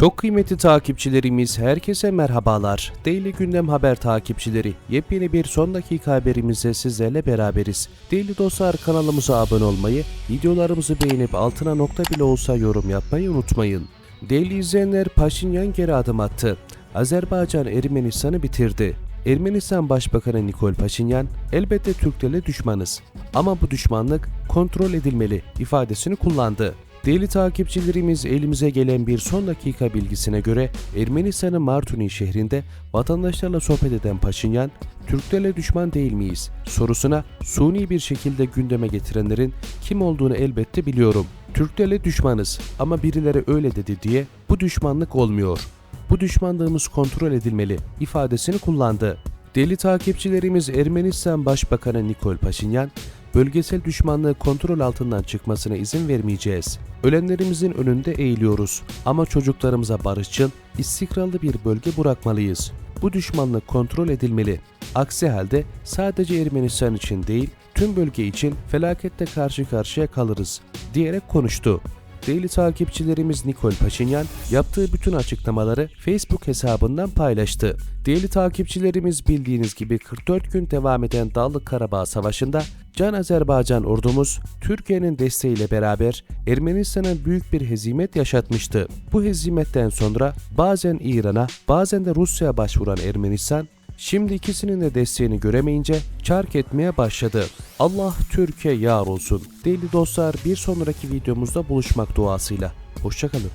Çok kıymetli takipçilerimiz herkese merhabalar. Daily Gündem Haber takipçileri yepyeni bir son dakika haberimizle sizlerle beraberiz. Daily dostlar kanalımıza abone olmayı, videolarımızı beğenip altına nokta bile olsa yorum yapmayı unutmayın. Daily izleyenler Paşinyan geri adım attı. Azerbaycan Ermenistan'ı bitirdi. Ermenistan Başbakanı Nikol Paşinyan, elbette Türklerle düşmanız ama bu düşmanlık kontrol edilmeli ifadesini kullandı. Değerli takipçilerimiz elimize gelen bir son dakika bilgisine göre Ermenistan'ın Martuni şehrinde vatandaşlarla sohbet eden Paşinyan, Türklerle düşman değil miyiz sorusuna suni bir şekilde gündeme getirenlerin kim olduğunu elbette biliyorum. Türklerle düşmanız ama birileri öyle dedi diye bu düşmanlık olmuyor. Bu düşmanlığımız kontrol edilmeli ifadesini kullandı. Deli takipçilerimiz Ermenistan Başbakanı Nikol Paşinyan, bölgesel düşmanlığı kontrol altından çıkmasına izin vermeyeceğiz. Ölenlerimizin önünde eğiliyoruz ama çocuklarımıza barışçıl, istikrarlı bir bölge bırakmalıyız. Bu düşmanlık kontrol edilmeli. Aksi halde sadece Ermenistan için değil, tüm bölge için felakette karşı karşıya kalırız diyerek konuştu. Değerli takipçilerimiz Nikol Paşinyan yaptığı bütün açıklamaları Facebook hesabından paylaştı. Değerli takipçilerimiz bildiğiniz gibi 44 gün devam eden Dağlık Karabağ Savaşı'nda Can Azerbaycan ordumuz Türkiye'nin desteğiyle beraber Ermenistan'a büyük bir hezimet yaşatmıştı. Bu hezimetten sonra bazen İran'a bazen de Rusya'ya başvuran Ermenistan Şimdi ikisinin de desteğini göremeyince çark etmeye başladı. Allah Türkiye yar olsun. Değerli dostlar bir sonraki videomuzda buluşmak duasıyla. Hoşçakalın.